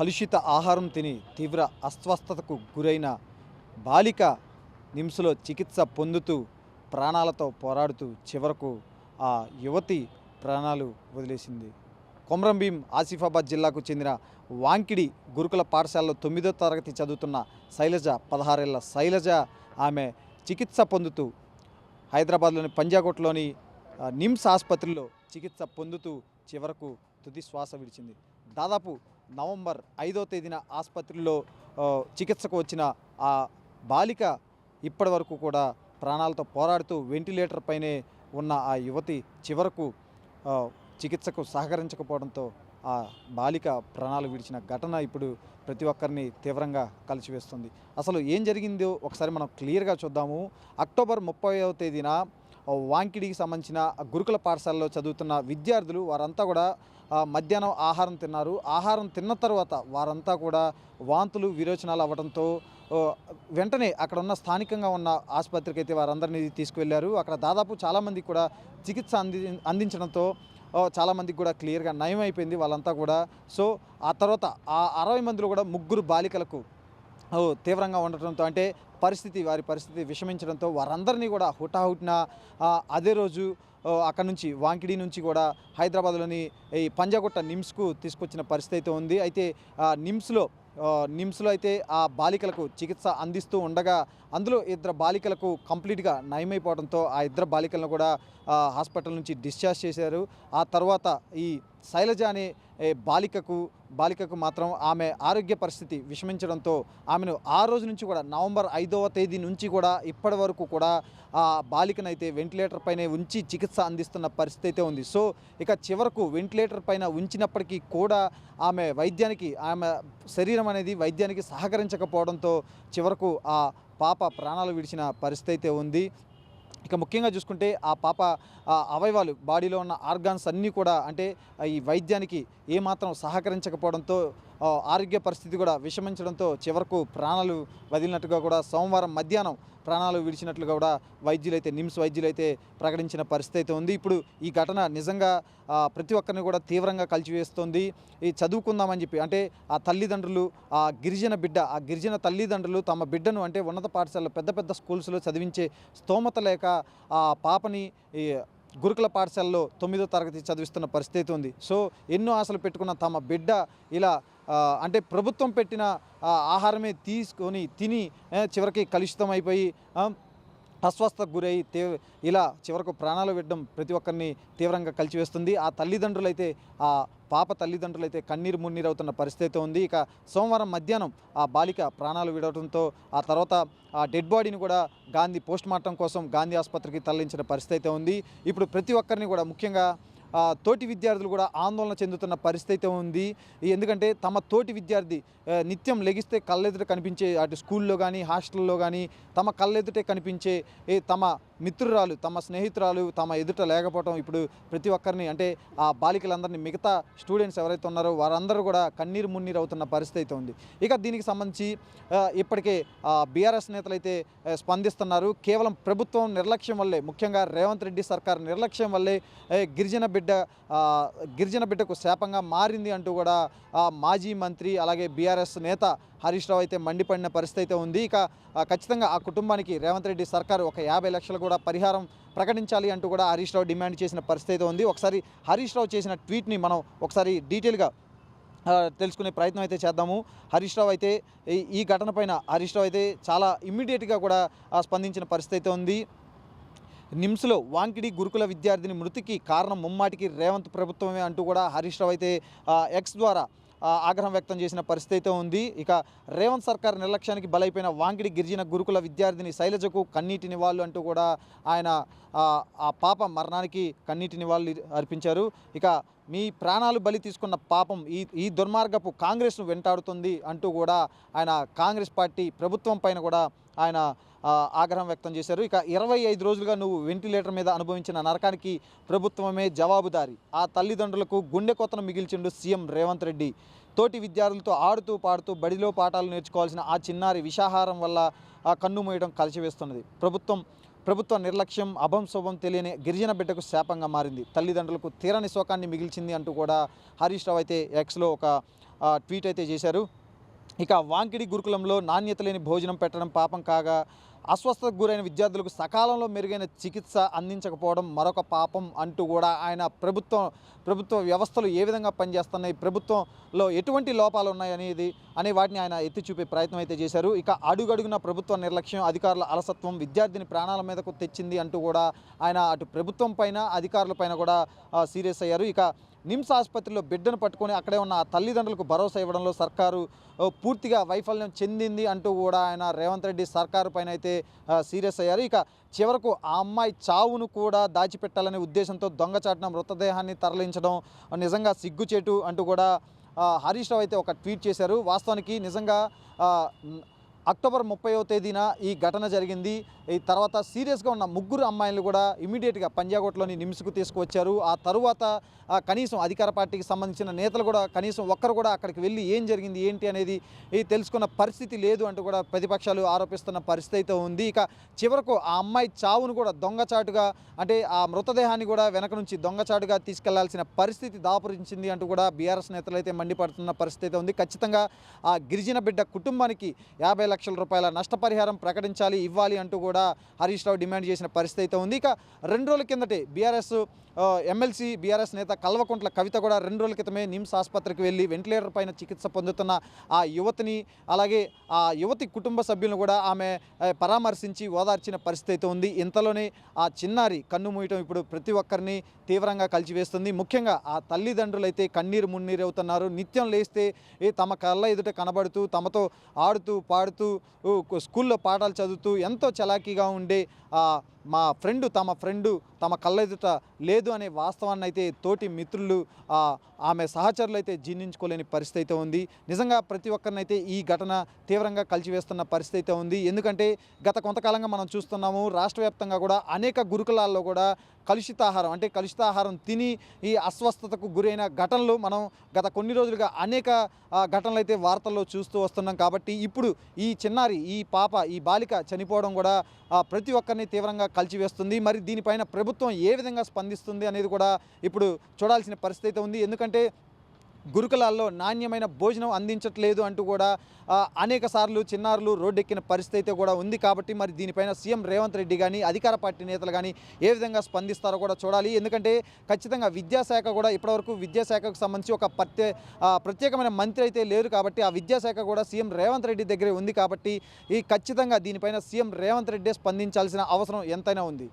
కలుషిత ఆహారం తిని తీవ్ర అస్వస్థతకు గురైన బాలిక నిమ్స్లో చికిత్స పొందుతూ ప్రాణాలతో పోరాడుతూ చివరకు ఆ యువతి ప్రాణాలు వదిలేసింది. కొమరంభీం ఆసిఫాబాద్ జిల్లాకు చెందిన వాంకిడి గురుకుల పాఠశాలలో తొమ్మిదో తరగతి చదువుతున్న శైలజ పదహారేళ్ళ శైలజ ఆమె చికిత్స పొందుతూ హైదరాబాద్లోని పంజాగుట్లోని నిమ్స్ ఆసుపత్రిలో చికిత్స పొందుతూ చివరకు తుది శ్వాస విడిచింది. దాదాపు నవంబర్ ఐదో తేదీన ఆసుపత్రిలో చికిత్సకు వచ్చిన ఆ బాలిక ఇప్పటి వరకు కూడా ప్రాణాలతో పోరాడుతూ వెంటిలేటర్ పైనే ఉన్న ఆ యువతి చివరకు చికిత్సకు సహకరించకపోవడంతో ఆ బాలిక ప్రాణాలు విడిచిన ఘటన ఇప్పుడు ప్రతి ఒక్కరిని తీవ్రంగా కలిసివేస్తుంది. అసలు ఏం జరిగిందో ఒకసారి మనం క్లియర్గా చూద్దాము. అక్టోబర్ ముప్పైవ తేదీన వాంకిడికి సంబంధించిన గురుకుల పాఠశాలలో చదువుతున్న విద్యార్థులు వారంతా కూడా మధ్యాహ్నం ఆహారం తిన్నారు. ఆహారం తిన్న తర్వాత వారంతా కూడా వాంతులు విరోచనాలు అవ్వడంతో వెంటనే అక్కడ ఉన్న స్థానికంగా ఉన్న ఆసుపత్రికి అయితే వారందరినీ తీసుకువెళ్ళారు అక్కడ దాదాపు చాలామందికి కూడా చికిత్స అంది అందించడంతో చాలామందికి కూడా క్లియర్గా నయం అయిపోయింది వాళ్ళంతా కూడా. సో ఆ తర్వాత ఆ అరవై మందిలో కూడా ముగ్గురు బాలికలకు తీవ్రంగా ఉండటంతో అంటే పరిస్థితి వారి పరిస్థితి విషమించడంతో వారందరినీ కూడా హుటాహుటిన అదే రోజు అక్కడ నుంచి వాంకిడి నుంచి కూడా హైదరాబాద్లోని ఈ పంజాగుట్ట నిమ్స్కు తీసుకొచ్చిన పరిస్థితి అయితే ఉంది. అయితే నిమ్స్లో నిమ్స్లో అయితే ఆ బాలికలకు చికిత్స అందిస్తూ ఉండగా అందులో ఇద్దరు బాలికలకు కంప్లీట్గా నయమైపోవడంతో ఆ ఇద్దరు బాలికలను కూడా హాస్పిటల్ నుంచి డిశ్చార్జ్ చేశారు. ఆ తర్వాత ఈ శైలజ అనే బాలికకు బాలికకు మాత్రం ఆమె ఆరోగ్య పరిస్థితి విషమించడంతో ఆమెను ఆ రోజు నుంచి కూడా నవంబర్ ఐదవ తేదీ నుంచి కూడా ఇప్పటి వరకు కూడా ఆ బాలికనైతే వెంటిలేటర్ పైనే ఉంచి చికిత్స అందిస్తున్న పరిస్థితి అయితే ఉంది. సో ఇక చివరకు వెంటిలేటర్ పైన ఉంచినప్పటికీ కూడా ఆమె వైద్యానికి ఆమె శరీరం అనేది వైద్యానికి సహకరించకపోవడంతో చివరకు ఆ పాప ప్రాణాలు విడిచిన పరిస్థితి అయితే ఉంది. ఇక ముఖ్యంగా చూసుకుంటే ఆ పాప ఆ అవయవాలు బాడీలో ఉన్న ఆర్గాన్స్ అన్నీ కూడా అంటే ఈ వైద్యానికి ఏమాత్రం సహకరించకపోవడంతో ఆరోగ్య పరిస్థితి కూడా విషమించడంతో చివరకు ప్రాణాలు వదిలినట్టుగా కూడా సోమవారం మధ్యాహ్నం ప్రాణాలు విడిచినట్లుగా కూడా వైద్యులైతే నిమ్స్ వైద్యులైతే ప్రకటించిన పరిస్థితి అయితే ఉంది. ఇప్పుడు ఈ ఘటన నిజంగా ప్రతి ఒక్కరిని కూడా తీవ్రంగా కలిచివేస్తుంది. ఈ చదువుకుందామని చెప్పి అంటే ఆ తల్లిదండ్రులు ఆ గిరిజన బిడ్డ ఆ గిరిజన తల్లిదండ్రులు తమ బిడ్డను అంటే ఉన్నత పాఠశాలలో పెద్ద పెద్ద స్కూల్స్లో చదివించే స్తోమత లేక ఆ పాపని ఈ గురుకుల పాఠశాలలో తొమ్మిదో తరగతి చదివిస్తున్న పరిస్థితి అయితే ఉంది. సో ఎన్నో ఆశలు పెట్టుకున్న తమ బిడ్డ ఇలా అంటే ప్రభుత్వం పెట్టిన ఆహారమే తీసుకొని తిని చివరికి కలుషితం అయిపోయి అస్వస్థకు గురై ఇలా చివరకు ప్రాణాలు పెట్టడం ప్రతి ఒక్కరిని తీవ్రంగా కలిచివేస్తుంది. ఆ తల్లిదండ్రులైతే ఆ పాప తల్లిదండ్రులైతే కన్నీరు మున్నీరు అవుతున్న పరిస్థితి అయితే ఉంది. ఇక సోమవారం మధ్యాహ్నం ఆ బాలిక ప్రాణాలు విడవడంతో ఆ తర్వాత ఆ డెడ్ బాడీని కూడా గాంధీ పోస్ట్ మార్టం కోసం గాంధీ ఆసుపత్రికి తరలించిన పరిస్థితి అయితే ఉంది. ఇప్పుడు ప్రతి ఒక్కరిని కూడా ముఖ్యంగా తోటి విద్యార్థులు కూడా ఆందోళన చెందుతున్న పరిస్థితి అయితే ఉంది. ఎందుకంటే తమ తోటి విద్యార్థి నిత్యం లెగిస్తే కళ్ళెదుట కనిపించే అటు స్కూల్లో కానీ హాస్టల్లో కానీ తమ కళ్ళెదుటే కనిపించే తమ మిత్రురాలు తమ స్నేహితురాలు తమ ఎదుట లేకపోవడం ఇప్పుడు ప్రతి ఒక్కరిని అంటే ఆ బాలికలందరినీ మిగతా స్టూడెంట్స్ ఎవరైతే ఉన్నారో వారందరూ కూడా కన్నీరు మున్నీరు అవుతున్న పరిస్థితి అయితే ఉంది. ఇక దీనికి సంబంధించి ఇప్పటికే బీఆర్ఎస్ నేతలు అయితే స్పందిస్తున్నారు. కేవలం ప్రభుత్వం నిర్లక్ష్యం వల్లే ముఖ్యంగా రేవంత్ రెడ్డి సర్కార్ నిర్లక్ష్యం వల్లే గిరిజన బిడ్డ గిరిజన బిడ్డకు శాపంగా మారింది అంటూ కూడా మాజీ మంత్రి అలాగే బీఆర్ఎస్ నేత హరీష్ రావు అయితే మండిపడిన పరిస్థితి అయితే ఉంది. ఇక ఖచ్చితంగా ఆ కుటుంబానికి రేవంత్ రెడ్డి సర్కారు ఒక యాభై లక్షలు కూడా పరిహారం ప్రకటించాలి అంటూ కూడా హరీష్ రావు డిమాండ్ చేసిన పరిస్థితి అయితే ఉంది. ఒకసారి హరీష్ రావు చేసిన ట్వీట్ని మనం ఒకసారి డీటెయిల్గా తెలుసుకునే ప్రయత్నం అయితే చేద్దాము. హరీష్ రావు అయితే ఈ- ఈ ఘటన పైన హరీష్ రావు అయితే చాలా ఇమ్మీడియట్గా కూడా స్పందించిన పరిస్థితి అయితే ఉంది. నిమ్స్లో వాంకిడి గురుకుల విద్యార్థిని మృతికి కారణం ముమ్మాటికి రేవంత్ ప్రభుత్వమే అంటూ కూడా హరీష్ రావు అయితే ఎక్స్ ద్వారా ఆగ్రహం వ్యక్తం చేసిన పరిస్థితి అయితే ఉంది. ఇక రేవంత్ సర్కార్ నిర్లక్ష్యానికి బలైపోయిన వాంకిడి గిరిజన గురుకుల విద్యార్థిని శైలజకు కన్నీటి నివాళులు అంటూ కూడా ఆయన ఆ, పాప మరణానికి కన్నీటి నివాళులు అర్పించారు. ఇక మీ ప్రాణాలు బలి తీసుకున్న పాపం ఈ ఈ దుర్మార్గపు కాంగ్రెస్ను వెంటాడుతుంది అంటూ కూడా ఆయన కాంగ్రెస్ పార్టీ ప్రభుత్వం పైన కూడా ఆయన ఆగ్రహం వ్యక్తం చేశారు. ఇక ఇరవై ఐదు రోజులుగా నువ్వు వెంటిలేటర్ మీద అనుభవించిన నరకానికి ప్రభుత్వమే జవాబుదారి. ఆ తల్లిదండ్రులకు గుండె కొత్తను మిగిల్చిండు సీఎం రేవంత్ రెడ్డి. తోటి విద్యార్థులతో ఆడుతూ పాడుతూ బడిలో పాఠాలు నేర్చుకోవాల్సిన ఆ చిన్నారి విషాహారం వల్ల ఆ కన్ను మూయడం కలిసివేస్తున్నది. ప్రభుత్వం ప్రభుత్వ నిర్లక్ష్యం అభం శుభం తెలియని గిరిజన బిడ్డకు శాపంగా మారింది. తల్లిదండ్రులకు తీరని శోకాన్ని మిగిల్చింది అంటూ కూడా హరీష్ రావు అయితే ఎక్స్లో ఒక ట్వీట్ అయితే చేశారు. ఇక వాంకిడి గురుకులంలో నాణ్యత లేని భోజనం పెట్టడం పాపం కాగా అస్వస్థతకు గురైన విద్యార్థులకు సకాలంలో మెరుగైన చికిత్స అందించకపోవడం మరొక పాపం అంటూ కూడా ఆయన ప్రభుత్వం ప్రభుత్వ వ్యవస్థలు ఏ విధంగా పనిచేస్తున్నాయి ప్రభుత్వంలో ఎటువంటి లోపాలు ఉన్నాయి అనేది అనే వాటిని ఆయన ఎత్తి చూపే ప్రయత్నం అయితే చేశారు. ఇక అడుగడుగున ప్రభుత్వ నిర్లక్ష్యం అధికారుల అలసత్వం విద్యార్థిని ప్రాణాల మీదకు తెచ్చింది అంటూ కూడా ఆయన అటు ప్రభుత్వం పైన అధికారుల పైన కూడా సీరియస్ అయ్యారు. ఇక నిమ్స్ ఆసుపత్రిలో బిడ్డను పట్టుకొని అక్కడే ఉన్న తల్లిదండ్రులకు భరోసా ఇవ్వడంలో సర్కారు పూర్తిగా వైఫల్యం చెందింది అంటూ కూడా ఆయన రేవంత్ రెడ్డి సర్కారు పైన అయితే సీరియస్ అయ్యారు. ఇక చివరకు ఆ అమ్మాయి చావును కూడా దాచిపెట్టాలనే ఉద్దేశంతో దొంగచాటున మృతదేహాన్ని తరలించడం నిజంగా సిగ్గుచేటు అంటూ కూడా హరీష్ రావు అయితే ఒక ట్వీట్ చేశారు. వాస్తవానికి నిజంగా అక్టోబర్ ముప్పైవ తేదీన ఈ ఘటన జరిగింది. ఈ తర్వాత సీరియస్గా ఉన్న ముగ్గురు అమ్మాయిలు కూడా ఇమీడియట్గా పంజాగోట్లోని నిమ్స్కు తీసుకువచ్చారు. ఆ తరువాత కనీసం అధికార పార్టీకి సంబంధించిన నేతలు కూడా కనీసం ఒక్కరు కూడా అక్కడికి వెళ్ళి ఏం జరిగింది ఏంటి అనేది ఈ తెలుసుకున్న పరిస్థితి లేదు అంటూ కూడా ప్రతిపక్షాలు ఆరోపిస్తున్న పరిస్థితి అయితే ఉంది. ఇక చివరకు ఆ అమ్మాయి చావును కూడా దొంగచాటుగా అంటే ఆ మృతదేహాన్ని కూడా వెనక నుంచి దొంగచాటుగా తీసుకెళ్ళాల్సిన పరిస్థితి దాపురించింది అంటూ కూడా బీఆర్ఎస్ నేతలు అయితే మండిపడుతున్న పరిస్థితి అయితే ఉంది. ఖచ్చితంగా ఆ గిరిజన బిడ్డ కుటుంబానికి యాభై లక్షల రూపాయల నష్టపరిహారం ప్రకటించాలి ఇవ్వాలి అంటూ కూడా హరీష్ రావు డిమాండ్ చేసిన పరిస్థితి అయితే ఉంది. ఇక రెండు రోజుల కిందటే బీఆర్ఎస్ ఎమ్మెల్సీ బీఆర్ఎస్ నేత కల్వకుంట్ల కవిత కూడా రెండు రోజుల క్రితమే నిమ్స్ ఆసుపత్రికి వెళ్ళి వెంటిలేటర్ పైన చికిత్స పొందుతున్న ఆ యువతిని అలాగే ఆ యువతి కుటుంబ సభ్యులను కూడా ఆమె పరామర్శించి ఓదార్చిన పరిస్థితి అయితే ఉంది. ఇంతలోనే ఆ చిన్నారి కన్ను మూయటం ఇప్పుడు ప్రతి ఒక్కరిని తీవ్రంగా కలిచివేస్తుంది. ముఖ్యంగా ఆ తల్లిదండ్రులు అయితే కన్నీరు మున్నీరు అవుతున్నారు. నిత్యం లేస్తే తమ కళ్ళ ఎదుట కనబడుతూ తమతో ఆడుతూ పాడుతూ స్కూల్లో పాఠాలు చదువుతూ ఎంతో చలాకీగా ఉండే మా ఫ్రెండ్ తమ ఫ్రెండు తమ కళ్ళెదుట లేదు అనే వాస్తవాన్ని అయితే తోటి మిత్రులు ఆమె సహచరులు అయితే జీర్ణించుకోలేని పరిస్థితి అయితే ఉంది. నిజంగా ప్రతి ఒక్కరినైతే ఈ ఘటన తీవ్రంగా కలిచివేస్తున్న పరిస్థితి అయితే ఉంది. ఎందుకంటే గత కొంతకాలంగా మనం చూస్తున్నాము రాష్ట్ర వ్యాప్తంగా కూడా అనేక గురుకులాల్లో కూడా కలుషితాహారం అంటే కలుషితాహారం తిని ఈ అస్వస్థతకు గురైన ఘటనలు మనం గత కొన్ని రోజులుగా అనేక ఘటనలు అయితే వార్తల్లో చూస్తూ వస్తున్నాం కాబట్టి ఇప్పుడు ఈ చిన్నారి ఈ పాప ఈ బాలిక చనిపోవడం కూడా ప్రతి ఒక్కరిని తీవ్రంగా కలిచివేస్తుంది. మరి దీనిపైన ప్రభుత్వం ఏ విధంగా స్పందిస్తుంది అనేది కూడా ఇప్పుడు చూడాల్సిన పరిస్థితి అయితే ఉంది. ఎందుకంటే గురుకులాల్లో నాణ్యమైన భోజనం అందించట్లేదు అంటూ కూడా అనేక సార్లు చిన్నారులు రోడ్డెక్కిన పరిస్థితి అయితే కూడా ఉంది కాబట్టి మరి దీనిపైన సీఎం రేవంత్ రెడ్డి కానీ అధికార పార్టీ నేతలు కానీ ఏ విధంగా స్పందిస్తారో కూడా చూడాలి. ఎందుకంటే ఖచ్చితంగా విద్యాశాఖ కూడా ఇప్పటివరకు విద్యాశాఖకు సంబంధించి ఒక ప్రత్యే ప్రత్యేకమైన మంత్రి అయితే లేరు కాబట్టి ఆ విద్యాశాఖ కూడా సీఎం రేవంత్ రెడ్డి దగ్గరే ఉంది కాబట్టి ఈ ఖచ్చితంగా దీనిపైన సీఎం రేవంత్ రెడ్డి స్పందించాల్సిన అవసరం ఎంతైనా ఉంది.